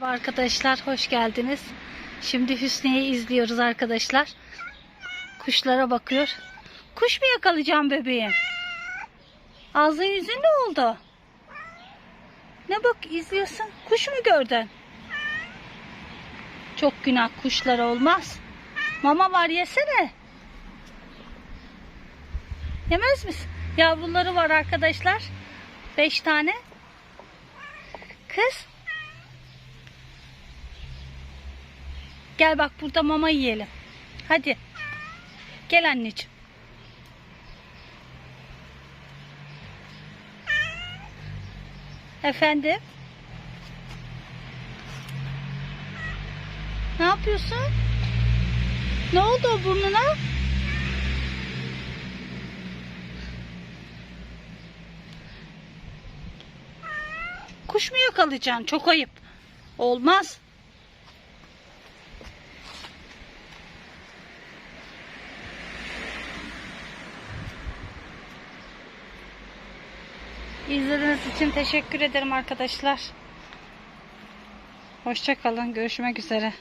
Arkadaşlar hoş geldiniz. Şimdi Hüsniye'yi izliyoruz arkadaşlar. Kuşlara bakıyor. Kuş mu yakalayacağım bebeğim? Ağzın yüzün ne oldu? Ne bak izliyorsun? Kuş mu gördün? Çok günah kuşlara olmaz. Mama var yesene. Yemez misin? Yavruları var arkadaşlar. Beş tane. Kız. Gel bak burada mama yiyelim. Hadi. Gel anneciğim. Efendim? Ne yapıyorsun? Ne oldu o burnuna? Kuş mu yakalayacaksın? Çok ayıp. Olmaz. İzlediğiniz için teşekkür ederim arkadaşlar. Hoşça kalın. Görüşmek üzere.